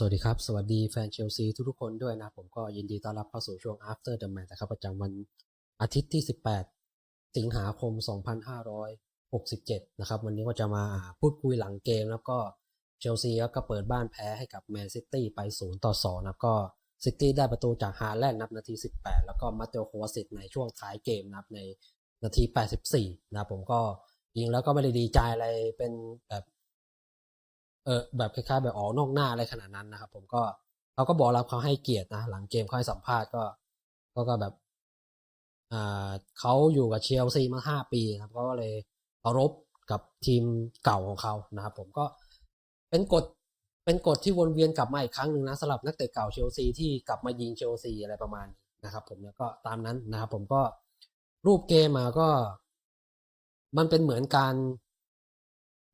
สวัสดีครับ สวัสดีแฟนเชลซีทุกๆคนด้วยนะ ผมก็ยินดีต้อนรับเข้าสู่ช่วง after the match นะครับ ประจำวันอาทิตย์ที่ 18 สิงหาคม 2567 นะครับ วันนี้ก็จะมาพูดคุยหลังเกม แล้วก็เชลซีก็เปิดบ้านแพ้ให้กับแมนซิตี้ไป 0 ต่อ 2 นะก็ซิตี้ได้ประตูจากฮาแลนด์นับนาที 18 แล้วก็มาเตโอโควาสิตในช่วงท้ายเกมนับในนาที 84 นะผมก็ยิงแล้วก็ไม่ได้ดีใจอะไรเป็นแบบ เออแบบคล้ายๆแบบออกนอกหน้าอะไรขนาดนั้นนะครับ ผมก็เขาก็บอกรับเขาให้เกียรตินะหลังเกมเขาให้สัมภาษณ์ก็ก็ก็แบบอ่าเขาอยู่กับเชลซีมาห้าปีครับก็เลยเคารพกับทีมเก่าของเขานะครับ ผมก็เป็นกฎเป็นกฎที่วนเวียนกลับมาอีกครั้งหนึ่งนะสำหรับนักเตะเก่าเชลซีที่กลับมายิงเชลซีอะไรประมาณนี้นะครับ ผมแล้วก็ตามนั้นนะครับ ผมก็รูปเกมมาก็ มันเป็นเหมือนการ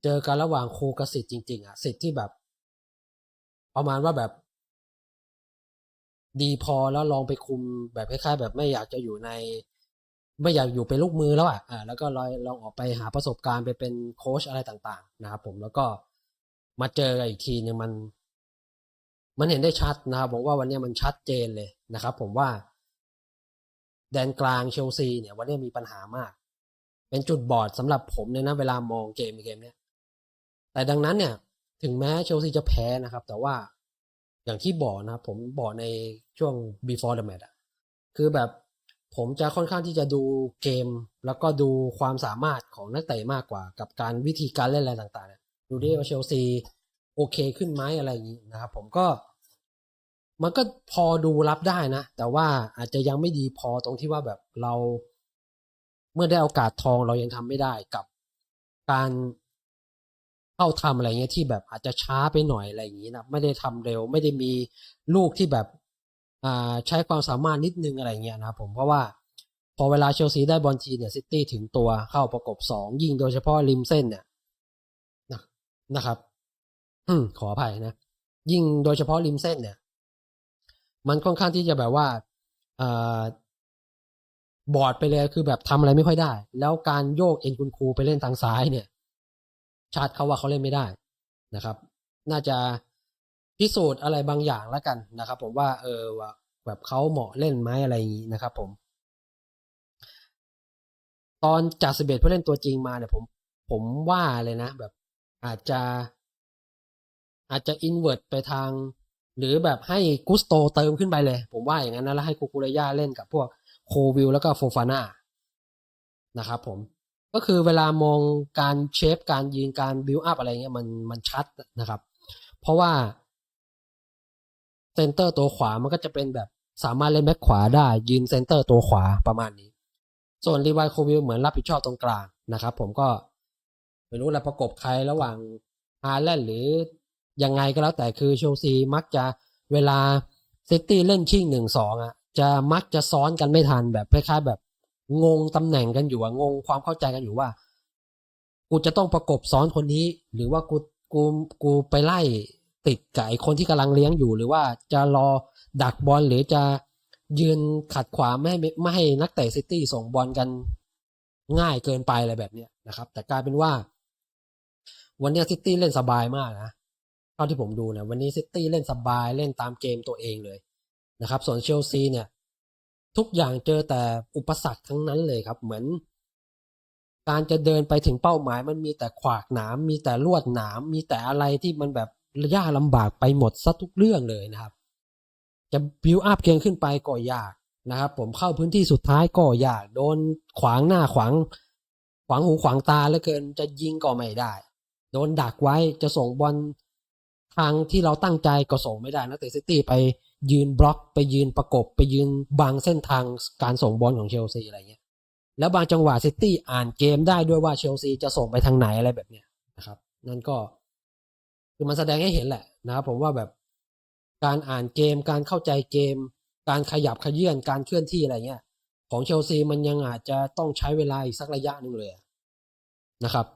เจอกันระหว่างครูกับสิทธิ์จริง ๆอะสิทธิ์ที่แบบ ประมาณว่าแบบ ดีพอแล้วลองไปคุมแบบคล้ายๆแบบไม่อยากจะอยู่ใน ไม่อยากอยู่เป็นลูกมือแล้วอะอ่าแล้วก็ลอยลองออกไปหาประสบการณ์ไปเป็นโค้ชอะไรต่าง ๆ นะครับผมแล้วก็มาเจอกันอีกทีเนึงมัน มันเห็นได้ชัดนะครับผมว่าวันนี้มันชัดเจนเลยนะครับ ผมว่า แดนกลางเชลซีเนี่ย วันนี้มีปัญหามาก เป็นจุดบอดสำหรับผมเลยนะเวลามองเกมเกมเนี้ย แต่ดังนั้นเนี่ยถึงแม้เชลซีจะแพ้นะครับ แต่ว่าอย่างที่บอกนะครับผมบอกในช่วง before the match อะคือแบบผมจะค่อนข้างที่จะดูเกม แล้วก็ดูความสามารถของนักเตะมากกว่า กับการวิธีการเล่นอะไรต่างๆเนี่ยดูดิว่าเชลซีโอเคขึ้นไหมอะไรอย่างนี้นะครับ ผมก็ มันก็พอดูรับได้นะ แต่ว่าอาจจะยังไม่ดีพอตรงที่ว่าแบบเรา เมื่อได้โอกาสทองเรายังทำไม่ได้กับการ เข้าทำอะไรเงี้ยที่แบบอาจจะช้าไปหน่อยอะไรอย่างนี้นะไม่ได้ทำเร็ว ไม่ได้มีลูกที่แบบอ่าใช้ความสามารถนิดนึงอะไรเงี้ยนะผมเพราะว่าพอเวลาเชลซีได้บอลทีเนี่ยซิตี้ถึงตัวเข้าประกบสองยิงโดยเฉพาะริมเส้นเนี่ยนะนะครับ อืมขออภัยนะยิงโดยเฉพาะริมเส้นเนี่ย มันค่อนข้างที่จะแบบว่าอ่าบอดไปเลยคือแบบทำอะไรไม่ค่อยได้ แล้วการโยกเอ็นคุณครูไปเล่นทางซ้ายเนี่ย ชาติเขาว่าเขาเล่นไม่ได้นะครับ น่าจะพิสูจน์อะไรบางอย่างแล้วกันนะครับ ผมว่าเออว่าแบบเขาเหมาะเล่นไหมอะไรอย่างนี้นะครับ ผม ตอนจากสิบเอ็ดผู้เล่นตัวจริงมาเนี่ยผม ผมว่าเลยนะ แบบอาจจะ อาจจะอินเว r ร์ตไปทาง หรือแบบให้กุสโตเติมขึ้นไปเลย ผมว่าอย่างนั้นนะแล้วให้คูคูเรย่าเล่นกับพวกโควิลแล้วก็โฟฟาน่านะครับผม ก็คือเวลามองการเชฟการยืนการบิวอัพอะไรเงี้ยมันมันชัดนะครับ เพราะว่าเซนเตอร์ตัวขวามันก็จะเป็นแบบสามารถเล่นแบ็คขวาได้ ยืนเซนเตอร์ตัวขวาประมาณนี้ ส่วนรีวายโควิลเหมือนรับผิดชอบตรงกลางนะครับ ผมก็ไม่รู้แหละประกบใครระหว่างฮาแลนหรือยังไงก็แล้วแต่คือเชลซีมักจะเวลาซิตี้เล่นชิงหนึ่งสองอะจะมักจะซ้อนกันไม่ทันแบบคล้ายๆแบบ งงตำแหน่งกันอยู่อะงงความเข้าใจกันอยู่ว่า กูจะต้องประกบซ้อนคนนี้ หรือว่ากูกูกูไปไล่ติดกับไอ้คนที่กำลังเลี้ยงอยู่ หรือว่าจะรอดักบอลหรือจะยืนขัดขวางไม่ให้ไม่ให้นักเตะซิตี้ส่งบอลกันง่ายเกินไปอะไรแบบเนี้ยนะครับ แต่กลายเป็นว่า วันนี้ซิตี้เล่นสบายมากนะเท่าที่ผมดูนี่ยวันนี้ซิตี้เล่นสบายเล่นตามเกมตัวเองเลยนะครับ ส่วนเชลซีเนี่ย ทุกอย่างเจอแต่อุปสรรคทั้งนั้นเลยครับ เหมือน การจะเดินไปถึงเป้าหมาย มันมีแต่ขวากหนามมีแต่ลวดหนามมีแต่อะไรที่มันแบบยากลำบากไปหมดซะทุกเรื่องเลยนะครับ จะบิวอัพเกมขึ้นไปก็ยากนะครับ ผมเข้าพื้นที่สุดท้ายก็ยากโดนขวางหน้าขวาง ขวางหูขวางตาเหลือเกินจะยิงก็ไม่ได้ โดนดักไว้จะส่งบอลทางที่เราตั้งใจก็ส่งไม่ได้นะแต่ซิตี้ไป ยืนบล็อกไปยืนประกบไปยืนบางเส้นทางการส่งบอลของเชลซีอะไรเงี้ยแล้วบางจังหวะซิตี้อ่านเกมได้ด้วยว่าเชลซีจะส่งไปทางไหนอะไรแบบเนี้ยนะครับ นั่นก็คือมันแสดงให้เห็นแหละนะครับผมว่าแบบการอ่านเกมการเข้าใจเกม การขยับขยื่นการเคลื่อนที่อะไรเงี้ย ของเชลซีมันยังอาจจะต้องใช้เวลาอีกสักระยะหนึ่งเลยนะครับ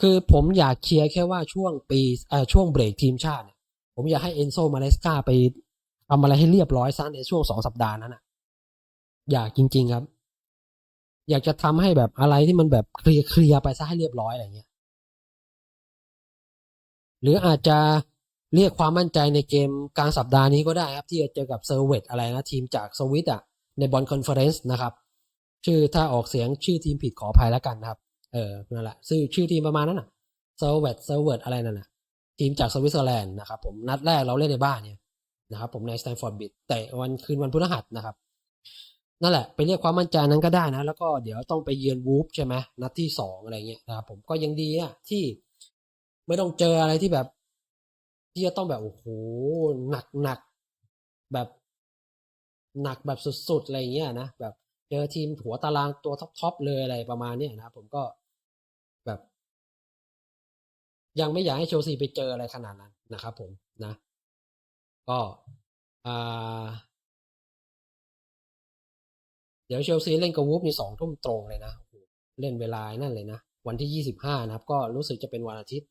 คือผมอยากเชียร์แค่ว่าช่วงปีเอ่อช่วงเบรกทีมชาติ ผมอยากให้เอนโซมาเลสกาไปทำอะไรให้เรียบร้อยซะในช่วงสองสัปดาห์นั้นอะอยากจริง ๆครับ อยากจะทำให้แบบอะไรที่มันแบบเคลียร์เคลียร์ไปซะให้เรียบร้อยอะไรเงี้ย หรืออาจจะเรียกความมั่นใจในเกมกลางสัปดาห์นี้ก็ได้ครับ ที่จะเจอกับเซอร์เวตอะไรนะ ทีมจากสวิตอะในบอลคอนเฟอเรนซ์นะครับ ชื่อถ้าออกเสียงชื่อทีมผิดขออภัยแล้วกันนะครับ เออนั่นแหละชื่อชื่อทีมประมาณนั้นอะเซอร์เวตเซอร์เวตอะไรนั่นน่ะ ทีมจากสวิตเซอร์แลนด์นะครับผมนัดแรกเราเล่นในบ้านเนี่ยนะครับผมในสแตนฟอร์ดบิดแต่วันคืนวันพฤหัสนะครับนั่นแหละไปเรียกความมั่นใจนั้นก็ได้นะ แล้วก็เดี๋ยวต้องไปเยือนวูฟใช่ไหมนัดที่สองอะไรเงี้ยนะครับผมก็ยังดีอะที่ไม่ต้องเจออะไรที่แบบ ที่จะต้องแบบโอ้โหหนักหนักแบบหนักแบบสุดๆอะไรเงี้ยนะแบบเจอทีมหัวตารางตัวท็อปๆเลยอะไรประมาณเนี้ยนะผมก็ ยังไม่อยากให้เชลซีไปเจออะไรขนาดนั้นนะครับผมนะ ก็เดี๋ยวเชลซีเล่นกับวูฟในสองทุ่มตรงเลยนะเล่นเวลานั่นเลยนะ วันที่ยี่สิบห้านะครับ ก็รู้สึกจะเป็นวันอาทิตย์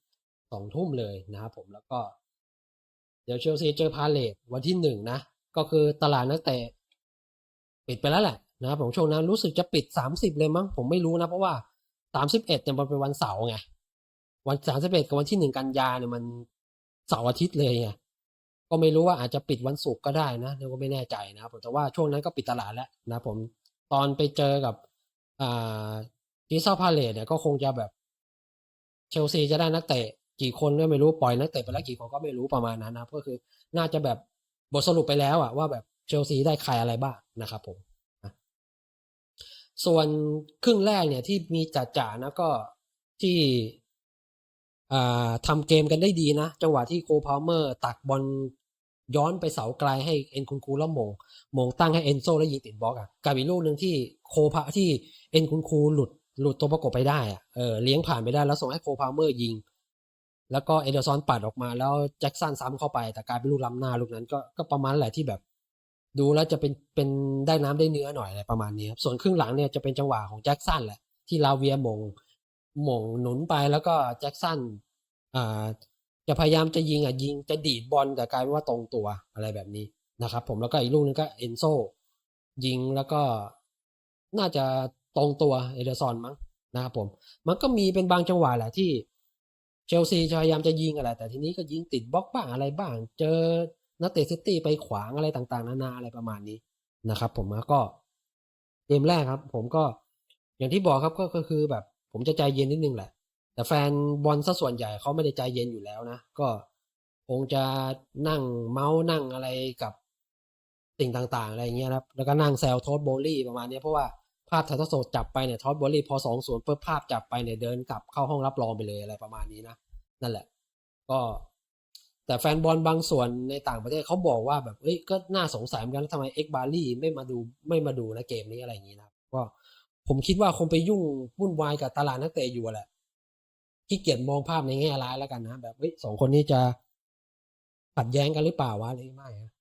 สองทุ่มเลยนะครับผมแล้วก็ เดี๋ยวเชลซีเจอพาเลตวันที่หนึ่งนะ ก็คือตลาดนักเตะปิดไปแล้วแหละนะครับผมช่วงนั้นรู้สึกจะปิดสามสิบเลยมั้งผมไม่รู้นะ เพราะว่าสามสิบเอ็ดเนี่ยมันเป็นวันเสาร์ไง วันสามสิบเอ็ดกับวันที่หนึ่งกันยาเนี่ยมันเสาร์อาทิตย์เลยไงก็ไม่รู้ว่าอาจจะปิดวันศุกร์ก็ได้นะเราก็ไม่แน่ใจนะครับผมแต่ว่าช่วงนั้นก็ปิดตลาดแล้วนะผมตอนไปเจอกับอ่าดิซาพาเลตเนี่ยก็คงจะแบบเชลซีจะได้นักเตะกี่คนก็ไม่รู้ปล่อยนักเตะไปแล้วกี่คนก็ไม่รู้ประมาณนั้นนะก็คือน่าจะแบบบทสรุปไปแล้วอะว่าแบบเชลซีได้ใครอะไรบ้างนะครับผมส่วนครึ่งแรกเนี่ยที่มีจ่าๆนะก็ที่ อ่าทำเกมกันได้ดีนะ จังหวะที่โคพาวเมอร์ตักบอลย้อนไปเสาไกลให้เอ็นคุนคูแล้วมงมงตั้งให้เอนโซแล้วยิงติดบล็อกอะกับอีกลูกหนึ่งที่โคพาที่เอ็นคุนคูหลุดหลุดตัวประกบไปได้อะเออเลี้ยงผ่านไปได้แล้วส่งให้โคพาวเมอร์ยิง แล้วก็เอเดอร์ซอนปัดออกมาแล้วแจ็คสันซ้ำเข้าไป แต่กลายเป็นลูกล้ำหน้าลูกนั้นก็ก็ประมาณแหละที่แบบ ดูแล้วจะเป็นเป็นได้น้ำได้เนื้อหน่อยอะไรประมาณนี้ครับส่วนครึ่งหลังเนี่ยจะเป็นจังหวะของแจ็คสันแหละที่ลาเวียหมง หมงหนุนไปแล้วก็แจ็คสันอ่าจะพยายามจะยิงอะยิงจะดีดบอลแต่กลายเป็นว่าตรงตัวอะไรแบบนี้นะครับ ผมแล้วก็อีกลูกนึงก็เอนโซยิงแล้วก็น่าจะตรงตัวเอเดอร์ซอนมั้งนะครับผม มันก็มีเป็นบางจังหวะแหละที่เชลซีพยายามจะยิงอะไร แต่ทีนี้ก็ยิงติดบล็อกบ้างอะไรบ้าง เจอนักเตะซิตี้ไปขวางอะไรต่างๆ นานาอะไรประมาณนี้นะครับ ผมก็เกมแรกครับ ผมก็อย่างที่บอกครับก็คือแบบ ผมจะใจเย็นนิดนึงแหละ แต่แฟนบอลซะส่วนใหญ่เขาไม่ได้ใจเย็นอยู่แล้วนะ ก็คงจะนั่งเมาส์นั่งอะไรกับสิ่งต่างๆ อะไรอย่างเงี้ยครับแล้วก็นั่งแซวโทสโบลี่ประมาณนี้เพราะว่าภาพถ่ายทอดสดจับไปเนี่ยทอสโบลี่พอสองศูนย์ปุ๊บภาพจับไปเนี่ยเดินกลับเข้าห้องรับรองไปเลยอะไรประมาณนี้นะนั่นแหละ ก็ แต่แฟนบอลบางส่วนในต่างประเทศเขาบอกว่าแบบเอ้ยก็น่าสงสัยเหมือนกันแล้วทำไมเอ็กบารี่ไม่มาดูไม่มาดูนะเกมนี้อะไรอย่างนี้นะก็ ผมคิดว่าคงไปยุ่งวุ่นวายกับตลาดนักเตะอยู่แหละขี้เกียจมองภาพในแง่ร้ายแล้วกันนะ แบบเฮ้ยสองคนนี้จะขัดแย้งกันหรือเปล่าวะหรือไม่ฮะ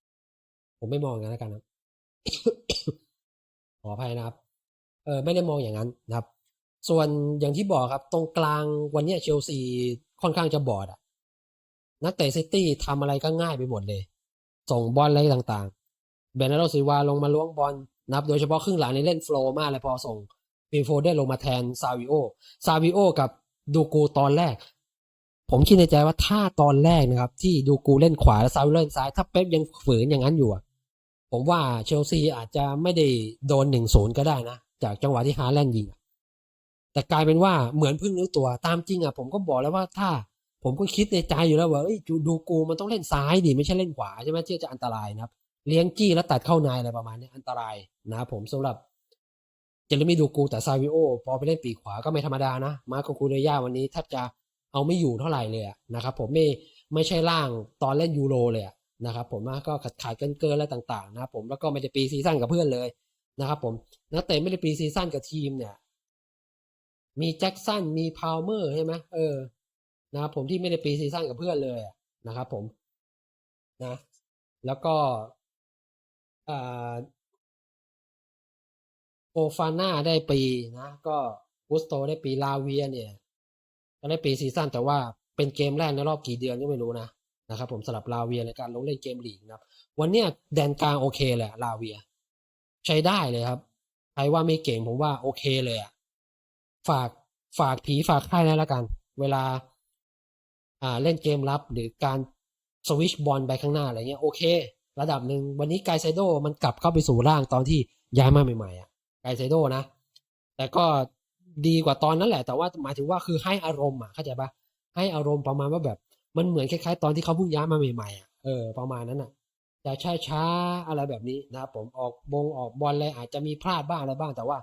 ผมไม่มองอย่างนั้นแล้วกันนะขออภัยนะครับเออไม่ได้มองอย่างนั้นนะครับ ส่วนอย่างที่บอกครับ ตรงกลางวันนี้เชลซีค่อนข้างจะบอดอะนักเตะซิตี้ทำอะไรก็ง่ายไปหมดเลย ส่งบอลอะไรต่างๆเบนนาโดซิวาลงมาล้วงบอล นะครับโดยเฉพาะครึ่งหลังในเล่นโฟล์มากเลยพอส่งฟิลโฟเดนลงมาแทนซาวิโอซาวิโอกับดูกูตอนแรก ผมคิดในใจว่าถ้าตอนแรกนะครับ ที่ดูกูเล่นขวาแล้วซาวิโอเล่นซ้าย ถ้าเป๊ปยังฝืนอย่างนั้นอยู่ผมว่าเชลซีอาจจะไม่ได้โดนหนึ่งศูนย์ก็ได้นะ จากจังหวะที่ฮาแลนด์ยิงแต่กลายเป็นว่าเหมือนเพิ่งรู้ตัวตามจริงอะผมก็บอกแล้วว่าถ้าผมก็คิดในใจอยู่แล้วว่าเอ้ดูกูมันต้องเล่นซ้ายดิไม่ใช่เล่นขวาใช่ไหมที่จะอันตรายนะครับ เลี้ยงจี้แล้วตัดเข้าในอะไรประมาณนี้อันตรายนะครับผมสำหรับเจเรมี่ดูกูแต่ซาวิโอพอไปเล่นปีขวาก็ไม่ธรรมดานะ มาโกคูเรย่าวันนี้แทบจะเอาไม่อยู่เท่าไหร่เลยนะครับผมไม่ไม่ใช่ร่างตอนเล่นยูโรเลยนะครับผมก็ขาดขาดเกินเกินอะไรต่างๆนะครับผมแล้วก็ไม่ได้ปีซีซั่นกับเพื่อนเลยนะครับผมนักเตะไม่ได้ปีซีซั่นกับทีมเนี่ย มีแจ็คสันมีพาวเมอร์ใช่ไหมเออนะครับผมที่ไม่ได้ปีซีซั่นกับเพื่อนเลยนะครับผมนะ แล้วก็ โอฟาน่าได้ปีนะ ก็กุสโตได้ปีลาเวียเนี่ยก็ได้ปีซีซั่นแต่ว่าเป็นเกมแรกในรอบกี่เดือนก็ไม่รู้นะนะครับผมสลับลาเวียในการลงเล่นเกมลีกนะครับ วันเนี้ยแดนกลางโอเคแหละลาเวีย ใช้ได้เลยครับใครว่าไม่เก่งผมว่าโอเคเลยอะฝากฝากผีฝากไข้นะละกัน เวลา อ่าเล่นเกมรับหรือการสวิชบอลไปข้างหน้าอะไรเงี้ยโอเค ระดับหนึ่งวันนี้ไกไซโดมันกลับเข้าไปสู่ร่างตอนที่ย้ายมาใหม่ๆอะไกไซโดนะ แต่ก็ดีกว่าตอนนั้นแหละ แต่ว่าหมายถึงว่าคือให้อารมณ์อะเข้าใจปะให้อารมณ์ประมาณว่าแบบมันเหมือนคล้ายๆ ตอนที่เขาเพิ่งย้ายมาใหม่ๆอะเออประมาณนั้นอะจะช้าช้าๆอะไรแบบนี้นะครับผมออกบงออกบอลอะไรอาจจะมีพลาดบ้างอะไรบ้าง แต่ว่า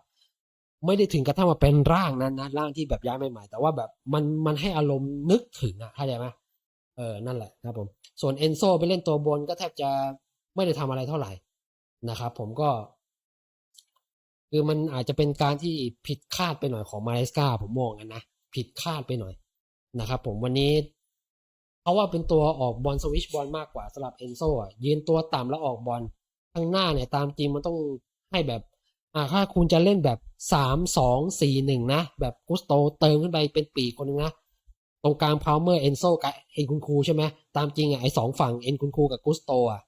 ไม่ได้ถึงกระทั่งมาเป็นร่างนั้นนะร่างที่แบบย้ายใหม่ๆแต่ว่าแบบมันมันให้อารมณ์นึกถึงอะเข้าใจไหม ออนั่นแหละครับผมส่วนเอนโซไปเล่นตัวบนก็แทบจะไม่ได้ทำอะไรเท่าไหร่นะครับผมก็ คือมันอาจจะเป็นการที่ผิดคาดไปหน่อยของมาเลสกาผมมองกันนะผิดคาดไปหน่อยนะครับผมวันนี้เพราว่าเป็นตัวออกบอลสวิชบอลมากกว่าสำหรับเอนโซอะยืนตัวต่ำแล้วออกบอลข้างหน้าเนี่ยตามจริงมันต้องให้แบบอ่าถ้าคุณจะเล่นแบบสามสองสี่หนึ่งนะ แบบกุสโตเติมขึ้นไปเป็นปีกคนนึงนะ ตรงกลางพาวเมอร์เอนโซกับเอ็นคุณครูใช่ไหมตามจริงอะไอสองฝั่งเอ็นคุณครูกับกุสโตอะ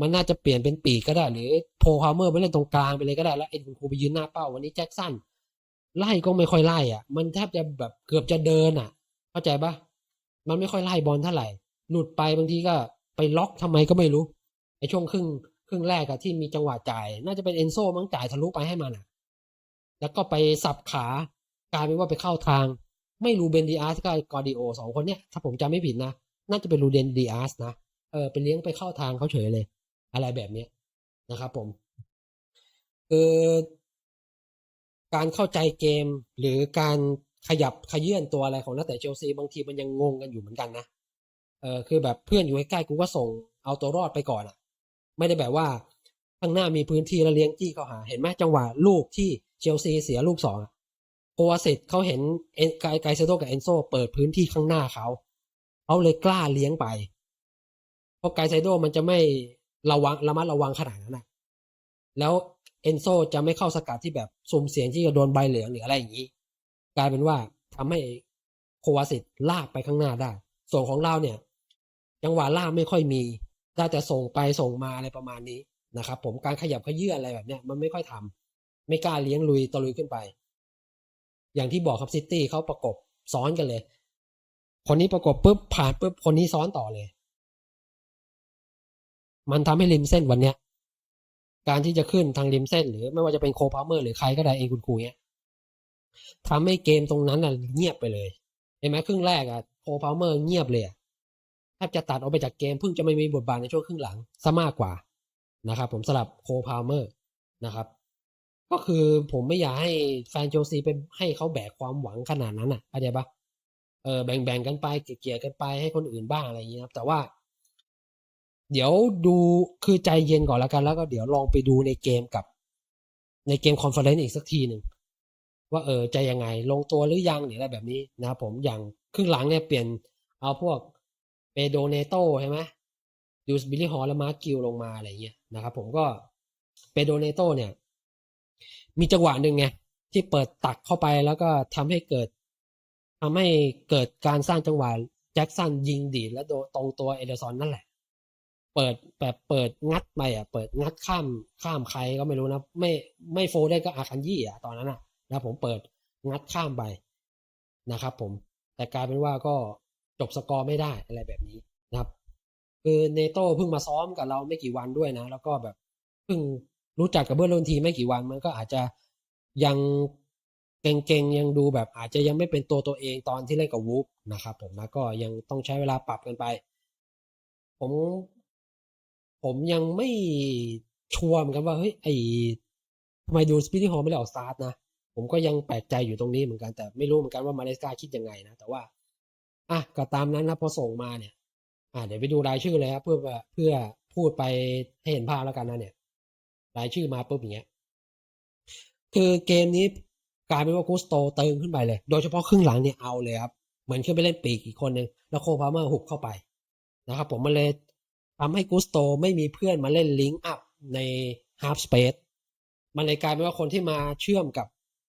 มันน่าจะเปลี่ยนเป็นปีกก็ได้ หรือโพพาวเมอร์ไปเล่นตรงกลางไปเลยก็ได้แล้วเอ็นคุณครูไปยืนหน้าเป้าวันนี้แจ็คสันไล่ก็ไม่ค่อยไล่อะ มันแทบจะแบบเกือบจะเดินอะ เข้าใจปะมันไม่ค่อยไล่บอลเท่าไหร่ หลุดไปบางทีก็ไปล็อกทำไมก็ไม่รู้ไอช่วงครึ่งครึ่งแรกอะที่มีจังหวะจ่าย น่าจะเป็นเอนโซมั้งจ่ายทะลุไปให้มันอะ แล้วก็ไปสับขากลายเป็นว่าไปเข้าทาง ไม่รูเบนดีอาร์สกับกอร์ดิโอสองคนเนี้ยถ้าผมจำไม่ผิดนะ น่าจะเป็นรูเดนดีอาร์สนะเออไปเลี้ยงไปเข้าทางเขาเฉยเลย อะไรแบบเนี้ยนะครับผมคือการเข้าใจเกมหรือการขยับขยื่นตัวอะไรของนักเตะเชลซีบางทีมันยังงงกันอยู่เหมือนกันนะเออคือแบบเพื่อนอยู่ใกล้ๆกูก็ส่งเอาตัวรอดไปก่อนอะ ไม่ได้แบบว่าข้างหน้ามีพื้นที่แล้วเลี้ยงจี้เข้าหา เห็นไหมจังหวะลูกที่เชลซีเสียลูกสองอะ โควาเซตเขาเห็นไกไกเซโดกับเอนโซเปิดพื้นที่ข้างหน้าเขาเขาเลยกล้าเลี้ยงไป เพราะไกไซโดมันจะไม่ระวังระมัดระวังขนาดนั้นนะแล้วเอนโซจะไม่เข้าสกัดที่แบบสุ่มเสียงที่จะโดนใบเหลืองหรืออะไรอย่างนี้ กลายเป็นว่าทำให้โควาเซตลากไปข้างหน้าได้ ส่วนของเราเนี่ยจังหวะลากไม่ค่อยมีได้แต่ส่งไปส่งมาอะไรประมาณนี้นะครับผมการขยับขยื่นอะไรแบบเนี้ยมันไม่ค่อยทำไม่กล้าเลี้ยงลุยตะลุยขึ้นไป อย่างที่บอกครับซิตี้เขาประกบซ้อนกันเลย คนนี้ประกบปุ๊บผ่านปุ๊บคนนี้ซ้อนต่อเลย มันทำให้ริมเส้นวันเนี้ยการที่จะขึ้นทางริมเส้น หรือไม่ว่าจะเป็นโคพาเมอร์หรือใครก็ได้เองคุณครูเนี้ยทำให้เกมตรงนั้นอะเงียบไปเลยเห็นไหมครึ่งแรกอะโคพาเมอร์เงียบเลยแทบจะตัดออกไปจากเกมเพิ่งจะไม่มีบทบาทในช่วงครึ่งหลังซะมากกว่านะครับ ผมสลับโคพาเมอร์นะครับ ก็คือผมไม่อยากให้แฟนเชลซีไปให้เขาแบกความหวังขนาดนั้นอะเข้าใจปะเออแบ่งๆกันไปเกลี่ยๆกันไปให้คนอื่นบ้างอะไรอย่างเงี้ยครับ แต่ว่า เดี๋ยวดูคือใจเย็นก่อนแล้วกัน แล้วก็เดี๋ยวลองไปดูในเกมกับ ในเกมคอนเฟอเรนซ์อีกสักทีหนึ่งว่าเออจะยังไงลงตัวหรือยังหรืออะไรแบบนี้นะครับผมอย่างครึ่งหลังเนี่ยเปลี่ยนเอาพวกเปโดเนโตใช่ไหมยูสบิลลี่ฮอลและมาร์กิลลงมาอะไรเงี้ยนะครับผมก็เปโดเนโตเนี่ย มีจังหวะหนึ่งไงที่เปิดตักเข้าไปแล้วก็ทำให้เกิดทำให้เกิดการสร้างจังหวะแจ็คสันยิงดีและโดนตรงตัวเอเดอร์สันนั่นแหละ เปิดแบบเปิดงัดไปอะ เปิดงัดข้ามข้ามใครก็ไม่รู้นะไม่ไม่โฟได้ก็อาคันยี่อะตอนนั้นอะนะผมเปิดงัดข้ามไปนะครับ ผมแต่กลายเป็นว่าก็จบสกอร์ไม่ได้อะไรแบบนี้นะครับ คือเนโต้เพิ่งมาซ้อมกับเราไม่กี่วันด้วยนะ แล้วก็แบบเพิ่ง รู้จักกับเบอร์ลุนทีไม่กี่วันมันก็อาจจะยังเก่งๆยังดูแบบอาจจะยังไม่เป็นตัวตัวเองตอนที่เล่นกับวูฟนะครับผมนะก็ยังต้องใช้เวลาปรับกันไป ผม ผมยังไม่ชัวร์เหมือนกันว่าเฮ้ยไอทำไมดูสปิริตฮอลไม่ได้ออกสตาร์ทนะผมก็ยังแปลกใจอยู่ตรงนี้เหมือนกันแต่ไม่รู้เหมือนกันว่ามาเลสกาคิดยังไงนะแต่ว่าอะก็ตามนั้นนะพอส่งมาเนี่ย อะเดี๋ยวไปดูรายชื่อเลยครับเพื่อเพื่อพูดไปให้เห็นภาพแล้วกันนะเนี่ย รายชื่อมาปุ๊บอย่างเงี้ยคือเกมนี้กลายเป็นว่ากุสโตเติมขึ้นไปเลย โดยเฉพาะครึ่งหลังเนี่ยเอาเลยครับ เหมือนขึ้นไปเล่นปีกอีกคนหนึ่งแล้วโคพาเมอร์หุบเข้าไปนะครับผมมันเลยทำให้กุสโตไม่มีเพื่อนมาเล่นลิงก์อัพในฮาร์ s สเปซมันเลยกลายเป็นว่าคนที่มาเชื่อมกับ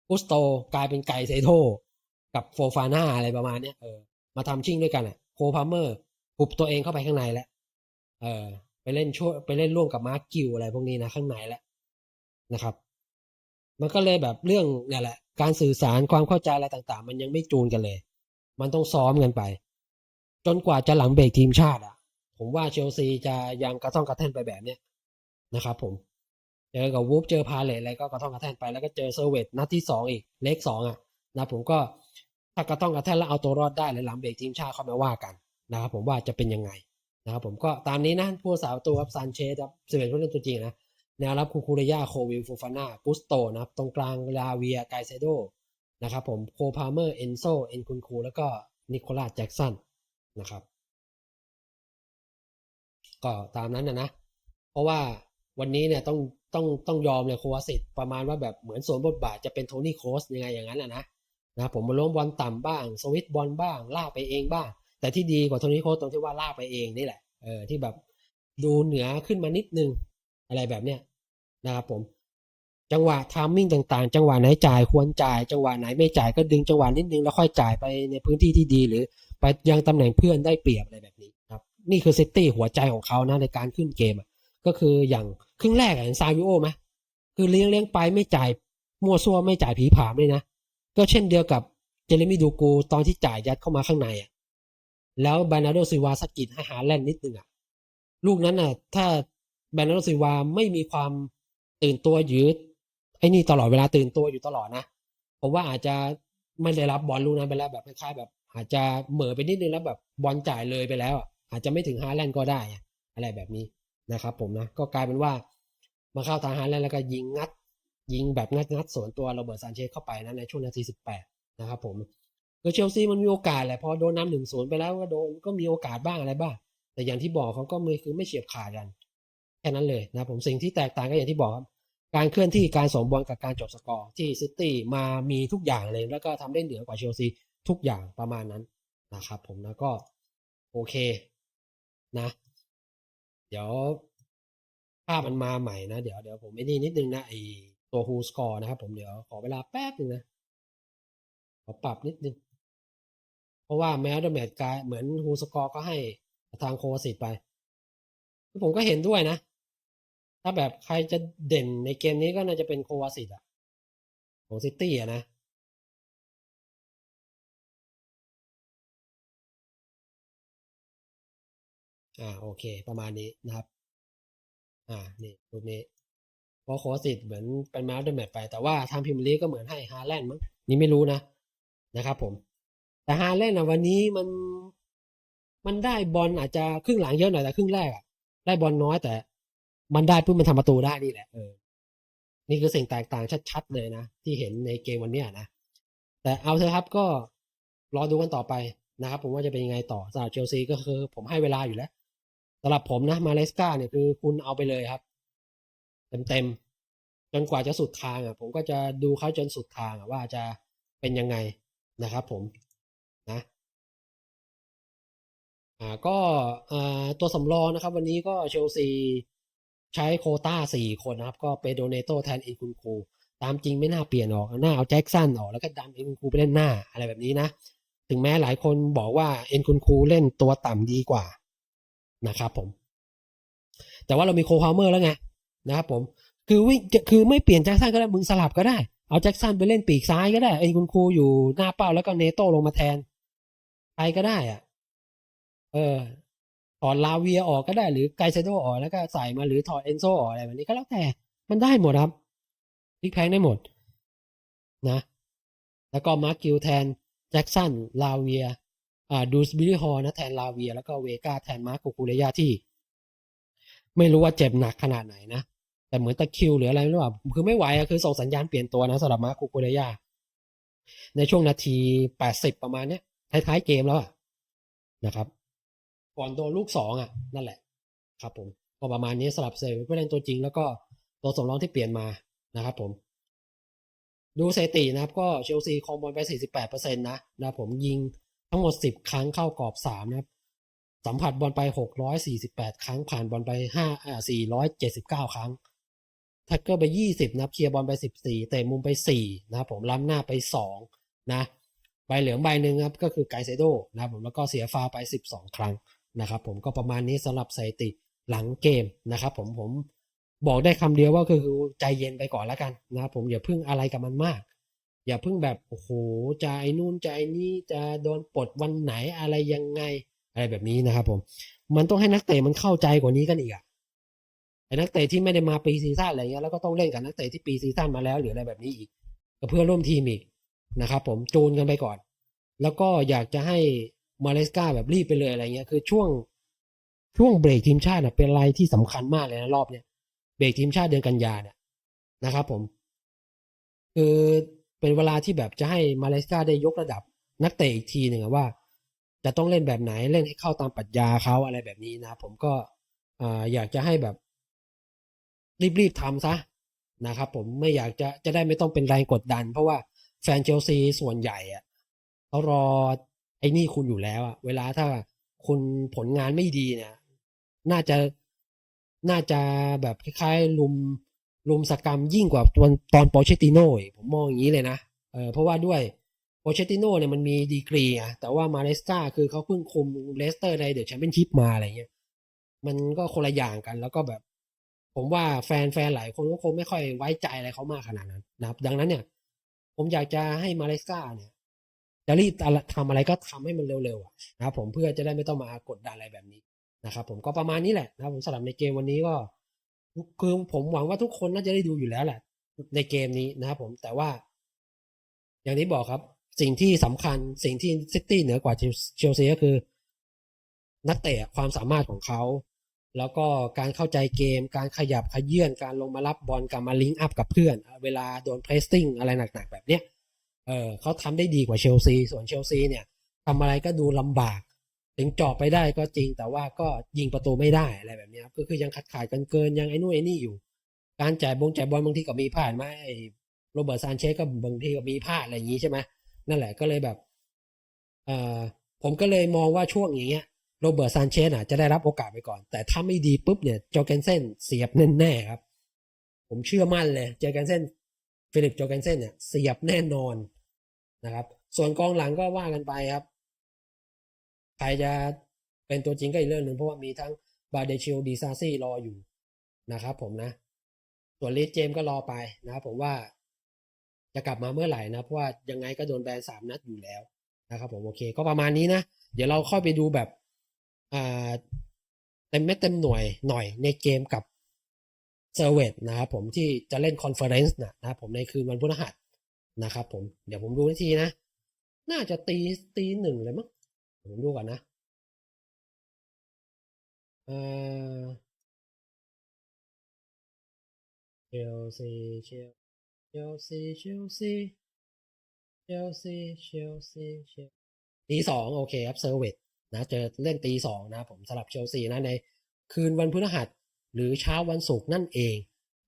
กุสโตกลายเป็นไกเซโตกับโฟฟาน่าอะไรประมาณเนี้ยเออมาทำชิ่งด้วยกันอะโคพาเมอร์หุบตัวเองเข้าไปข้างในแล้วเออ เล่นช่วยไปเล่นร่วมกับมาร์กิวอะไรพวกนี้นะข้างในแล้วนะครับ มันก็เลยแบบเรื่องเนี่ยแหละ การสื่อสารความเข้าใจอะไรต่างๆ มันยังไม่จูนกันเลย มันต้องซ้อมกันไป จนกว่าจะหลังเบรกทีมชาติอะ ผมว่าเชลซีจะยังกระท่องกระแท่นไปแบบเนี้ยนะครับ ผมเจอกับวูฟเจอพาเลตอะไรก็กระท่องกระแท่นไปแล้วก็เจอเซอร์เวตนัดที่สองอีกเลขสองอะนะผมก็ถ้ากระท่องกระแท่นแล้วเอาตัวรอดได้เลยหลังเบรกทีมชาติเข้ามาว่ากันนะครับผมว่าจะเป็นยังไง นะครับผมก็ตามนี้นะผู้สาวตัวครับซานเชสครับสิบเอ็ดผู้เล่นตัวจริงนะแนวรับคูคูเรยาโควิลฟูฟาน่ากุสโตนะครับตรงกลางลาเวียไกเซโดนะครับผมโคพาเมอร์เอนโซเอนคุนคูแล้วก็นิโคลัสแจ็กสันนะครับ ก็ตามนั้นนะนะ เพราะว่าวันนี้เนี่ยต้องต้องต้องยอมเลยโควาสิตประมาณว่าแบบเหมือนสวมบทบาทจะเป็นโทนี่โคสยังไงอย่างนั้นนะนะผมมาล้มบอลต่ำบ้าง สวิตบอลบ้างลากไปเองบ้าง แต่ที่ดีกว่าโทนี่โคสตรงที่ว่าลากไปเองนี่แหละเออที่แบบดูเหนือขึ้นมานิดนึงอะไรแบบเนี้ยนะครับผม จังหวะทามมิ่งต่างๆ จังหวะไหนจ่ายควรจ่าย จังหวะไหนไม่จ่ายก็ดึงจังหวะนิดนึงแล้วค่อยจ่ายไปในพื้นที่ที่ดีหรือ ไปยังตำแหน่งเพื่อนได้เปรียบอะไรแบบนี้ครับ นี่คือซิตี้หัวใจของเขานะในการขึ้นเกมก็คืออย่างครึ่งแรกอย่างซาวิโอไหมคือเลี้ยงเลี้ยงไปไม่จ่ายมั่วซั่วไม่จ่ายผีผามเลยนะ ก็เช่นเดียวกับเจเรมี่ดูกูตอนที่จ่ายยัดเข้ามาข้างในอะ แล้วบานาโดซิวาสกิดให้หาแลนนิดนึงอะลูกนั้นอะ ถ้าบานาโดซิวาไม่มีความตื่นตัวยืดไอ้นี่ตลอดเวลาตื่นตัวอยู่ตลอดนะผมว่าอาจจะไม่ได้รับบอลลูกนั้นไปแล้วแบบคล้ายๆแบบ อาจจะเหม่อไปนิดนึงแล้วแบบบอลจ่ายเลยไปแล้ว อาจจะไม่ถึงฮาแลนด์ก็ได้ อะอะไรแบบนี้นะครับ ผมนะก็กลายเป็นว่ามาเข้าทางฮาแลนด์แล้วก็ยิงงัด ยิงแบบงัดงัดสวนตัวโรเบิร์ตซานเชสเข้าไปนะในช่วงนาทีสิบแปดนะครับผม คือเชลซีมันมีโอกาสแหละพอโดนนำหนึ่งศูนย์ไปแล้วก็โดนก็มีโอกาสบ้างอะไรบ้าง แต่อย่างที่บอกเขาก็ไม่คือไม่เฉียบขาดกันแค่นั้นเลยนะผมสิ่งที่แตกต่างก็อย่างที่บอกครับการเคลื่อนที่การส่งบอลกับการจบสกอร์ที่ซิตี้มามีทุกอย่างเลย แล้วก็ทำได้เหนือกว่าเชลซีทุกอย่างประมาณนั้นนะครับผมแล้วก็โอเคนะ เดี๋ยวภาพมันมาใหม่นะเดี๋ยวเดี๋ยวผมไม่นี่นิดนึงนะไอตัวฮูสกอร์นะครับผมเดี๋ยวขอเวลาแป๊บนึงนะขอปรับนิดนึง เพราะว่าแม้ดแมตกายเหมือนฮูสกอร์ก็ให้ทางโควาสิตไป ผมก็เห็นด้วยนะ ถ้าแบบใครจะเด่นในเกมนี้ก็น่าจะเป็นโควาสิตอะของซิตี้อะนะอ่าโอเค ประมาณนี้นะครับ อ่านี่รูปนี้เพราะโคสิทธิ์เหมือนเป็นมาร์เดอร์แมตไปแต่ว่าทางพิมลีก็เหมือนให้ฮาแลนด์มั้งนี่ไม่รู้นะนะครับผม แต่ฮาแลนด์นะวันนี้มันมันได้บอลอาจจะครึ่งหลังเยอะหน่อยแต่ครึ่งแรกอะได้บอลน้อยแต่ มันได้ปุ๊บมันทำประตูได้นี่แหละเออนี่คือสิ่งแตกต่างชัดๆเลยนะ ที่เห็นในเกมวันเนี้ยนะ แต่เอาเถอะครับก็รอดูกันต่อไปนะครับ ผมว่าจะเป็นยังไงต่อสำหรับเชลซีก็คือ ผมให้เวลาอยู่แล้วสำหรับผมนะมาเลสกาเนี่ยคือคุณเอาไปเลยครับ เต็มๆจนกว่าจะสุดทางอะ ผมก็จะดูเขาจนสุดทางอะว่าจะเป็นยังไงนะครับ ผม อ่าก็อ่าตัวสำรองนะครับ วันนี้ก็เชลซีใช้โคต้าสี่คนนะครับ ก็เปโดเนโตแทนอินคุนคู ตามจริงไม่น่าเปลี่ยนออกหน้าเอาแจ็คสันออกแล้วก็ดันอ็นคุนคูไปเล่นหน้าอะไรแบบนี้นะ ถึงแม้หลายคนบอกว่าเอ็นคุนคูเล่นตัวต่ำดีกว่านะครับผม แต่ว่าเรามีโคพาวเมอร์แล้วไงนะครับผมคือวิ่งคือไม่เปลี่ยนแจ็คสันก็ได้มึงสลับก็ได้ เอาแจ็คสันไปเล่นปีกซ้ายก็ได้เอ็นคุนคูอยู่หน้าเป้าแล้วก็เนโตลงมาแทนใครก็ได้อะ เออถอดลาเวียออกก็ได้หรือไกเซโดออกแล้วก็ใส่มาหรือถอดเอนโซออกอะไรแบบนี้ก็แล้วแต่มันได้หมดครับพลิกแพงได้หมดนะ แล้วก็มาร์กิวแทนแจ็กสันลาเวียอ่าดูสบิลลี่ฮอร์นะแทนลาเวีย แล้วก็เวกาแทนมาร์กคูเรยาที่ ไม่รู้ว่าเจ็บหนักขนาดไหนนะ แต่เหมือนตะคิวหรืออะไรไม่รู้อะคือไม่ไหวอะคือส่งสัญญาณเปลี่ยนตัวนะสำหรับมาร์กคูเรยาในช่วงนาทีแปดสิบประมาณเนี้ยท้ายๆเกมแล้วอะนะครับ ก่อนโดนลูกสองอะนั่นแหละครับผมก็ประมาณนี้สลับเซลล์ผู้เล่นตัวจริง แล้วก็ตัวสำรองที่เปลี่ยนมานะครับผม ดูสถิตินะครับ ก็เชลซีครองบอลไป 48%นะนะผมยิงทั้งหมด 10 ครั้งเข้ากรอบ 3 นะครับ สัมผัสบอลไป 648 ครั้งผ่านบอลไป5อ่า479 ครั้งแท็กเกอร์ไป 20 นะครับเคลียร์บอลไป 14 เตะมุมไป 4 นะครับผมล้ำหน้าไป 2 นะใบเหลืองใบหนึ่งครับก็คือไกเซโดนะครับผมแล้วก็เสียฟาวไป 12 ครั้ง นะครับผมก็ประมาณนี้สำหรับสถิติหลังเกมนะครับผมผมบอกได้คำเดียวว่าคือใจเย็นไปก่อนแล้วกันนะครับผมอย่าพึ่งอะไรกับมันมาก อย่าพึ่งแบบโอ้โหจะไอ้นู่นจะไอ้นี่จะโดนปลดวันไหนอะไรยังไงอะไรแบบนี้นะครับผมมันต้องให้นักเตะมันเข้าใจกว่านี้กันอีกอะไอ้นักเตะที่ไม่ได้มาปีซีซั่นอะไรเงี้ยแล้วก็ต้องเล่นกับนักเตะที่ปีซีซั่นมาแล้วหรืออะไรแบบนี้อีกกับเพื่อนร่วมทีมอีกนะครับผมจูนกันไปก่อน แล้วก็อยากจะให้ มาเลสกาแบบรีบไปเลยอะไรเงี้ยคือช่วงช่วงเบรกทีมชาติน่ะเป็นอะไรที่สำคัญมากเลยนะรอบเนี้ยเบรกทีมชาติเดือนกันยาเนี่ยนะครับผม คือเป็นเวลาที่แบบจะให้มาเลสกาได้ยกระดับนักเตะอีกทีหนึ่งว่า จะต้องเล่นแบบไหนเล่นให้เข้าตามปรัชญาเขาอะไรแบบนี้นะผมก็อ่าอยากจะให้แบบ รีบๆทำซะนะครับผมไม่อยากจะจะได้ไม่ต้องเป็นแรงกดดัน เพราะว่าแฟนเชลซีส่วนใหญ่อะเขารอ ไอ้นี่คุณอยู่แล้วอะเวลาถ้าคุณผลงานไม่ดีเนี่ย น่าจะน่าจะแบบคล้ายๆลุมลุมสกรรมยิ่งกว่าตอนตอนโปเชติโน่ผมมองอย่างนี้เลยนะเออเพราะว่าด้วยโปเชติโน่เนี่ยมันมีดีกรีอะแต่ว่ามาเลสกาคือเขาเพิ่งคุมเลสเตอร์ในเดอะแชมเปี้ยนชิพมาอะไรเงี้ยมันก็คนละอย่างกัน แล้วก็แบบ ผมว่าแฟนแฟนหลายคนก็คงไม่ค่อยไว้ใจอะไรเขามากขนาดนั้นนะครับดังนั้นเนี่ย ผมอยากจะให้มาเลสกาเนี่ย จะรีบทำอะไรก็ทำให้มันเร็วๆอะนะครับผมเพื่อจะได้ไม่ต้องมากดดันอะไรแบบนี้นะครับผมก็ประมาณนี้แหละนะครับผมสำหรับในเกมวันนี้ก็คือผมหวังว่าทุกคนน่าจะได้ดูอยู่แล้วแหละ ในเกมนี้นะครับผมแต่ว่า อย่างที่บอกครับ สิ่งที่สำคัญสิ่งที่ซิตี้เหนือกว่าเชลซีก็คือ นักเตะความสามารถของเขาแล้วก็การเข้าใจเกม การขยับขยื่นการลงมารับบอลการมาลิงก์อัพกับเพื่อน เวลาโดนเพรสซิ่งอะไรหนักๆแบบเนี้ย เออเขาทำได้ดีกว่าเชลซี ส่วนเชลซีเนี่ยทำอะไรก็ดูลำบาก ถึงเจาะไปได้ก็จริงแต่ว่าก็ยิงประตูไม่ได้อะไรแบบนี้ยก็คือยังขาดขาดกันเกินยังไอ้นู่นไอ้นี่อยู่ การจ่ายบงจ่ายบอลบางทีก็มีพลาดไหมโรเบิร์ตซานเชสก็บางทีก็มีพลาดอะไรอย่างนี้ใช่ไหมนั่นแหละก็เลยแบบเออผมก็เลยมองว่าช่วงอย่างเงี้ยโรเบิร์ตซานเชสอะจะได้รับโอกาสไปก่อน แต่ถ้าไม่ดีปุ๊บเนี่ยโจเกนเซนเสียบแน่ๆครับ ผมเชื่อมั่นเลยโจเกนเซนฟิลิปโจเกนเซนเนี่ยเสียบแน่นอน นะครับ ส่วนกองหลังก็ว่ากันไปครับ ใครจะเป็นตัวจริงก็อีกเรื่องหนึ่งเพราะว่ามีทั้งบาเดชิลดีซาซี่รออยู่นะครับ ผมนะ ส่วนลีดเจมก็รอไปนะครับผมว่าจะกลับมาเมื่อไหร่นะเพราะว่ายังไงก็โดนแบนสามนัดอยู่แล้วนะครับผมโอเค ก็ประมาณนี้นะ เดี๋ยวเราค่อยไปดูแบบเต็มเม็ดเต็มหน่วยหน่อยในเกมกับเซอร์เวตนะครับผมที่จะเล่นคอนเฟอเรนซ์นะนะครับผมในคืนวันพฤหัส นะครับผมเดี๋ยวผมดูทีนะ น่าจะตีตีหนึ่งเลยมั้งผมดูก่อนนะเออเชลซีเชลเชลซีเชลซีเชลซีเชลซีเชลตีสองโอเคครับเซอร์เวตนะเจอเล่นตีสองนะผมสำหรับเชลซีนะในคืนวันพฤหัสหรือเช้าวันศุกร์นั่นเอง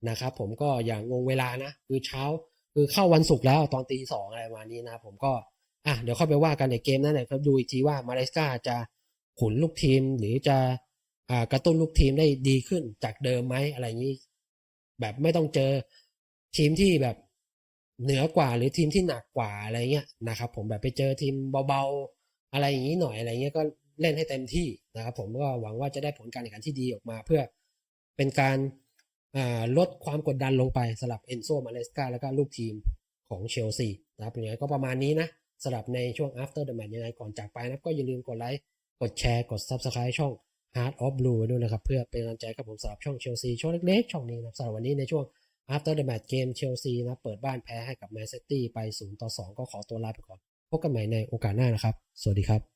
นะครับผมก็อย่างงงเวลานะ คือเช้า คือเข้าวันศุกร์แล้วตอนตีสองอะไรประมาณนี้นะผมก็อะเดี๋ยวค่อยไปว่ากันในเกมนั้นเลยครับดูอีกทีว่ามาเลสกาจะขุนลูกทีมหรือจะอ่ากระตุ้นลูกทีมได้ดีขึ้นจากเดิมไหมอะไรอย่างนี้ แบบไม่ต้องเจอทีมที่แบบเหนือกว่าหรือทีมที่หนักกว่าอะไรเงี้ยนะครับ ผมแบบไปเจอทีมเบาๆอะไรอย่างนี้หน่อยอะไรเงี้ยก็เล่นให้เต็มที่นะครับผมก็หวังว่าจะได้ผลการแข่งขันที่ดีออกมาเพื่อเป็นการ ลดความกดดันลงไปสำหรับเอนโซมาเลสกาแล้วก็ลูกทีมของเชลซีนะครับยังไงก็ประมาณนี้นะสำหรับในช่วง after the match ยังไงก่อนจากไปนะก็อย่าลืมกดไลค์ กดแชร์ กด subscribe ช่อง Heart of Blue ไว้ด้วยนะครับ เพื่อเป็นกำลังใจกับผมสำหรับช่องเชลซีช่องเล็กๆ ช่องนี้นะสำหรับวันนี้ในช่วง after the match เกมเชลซีนะเปิดบ้านแพ้ให้กับแมนซิตี้ไป 0 ต่อ 2 ก็ขอตัวลาไปก่อน พบกันใหม่ในโอกาสหน้านะครับ สวัสดีครับ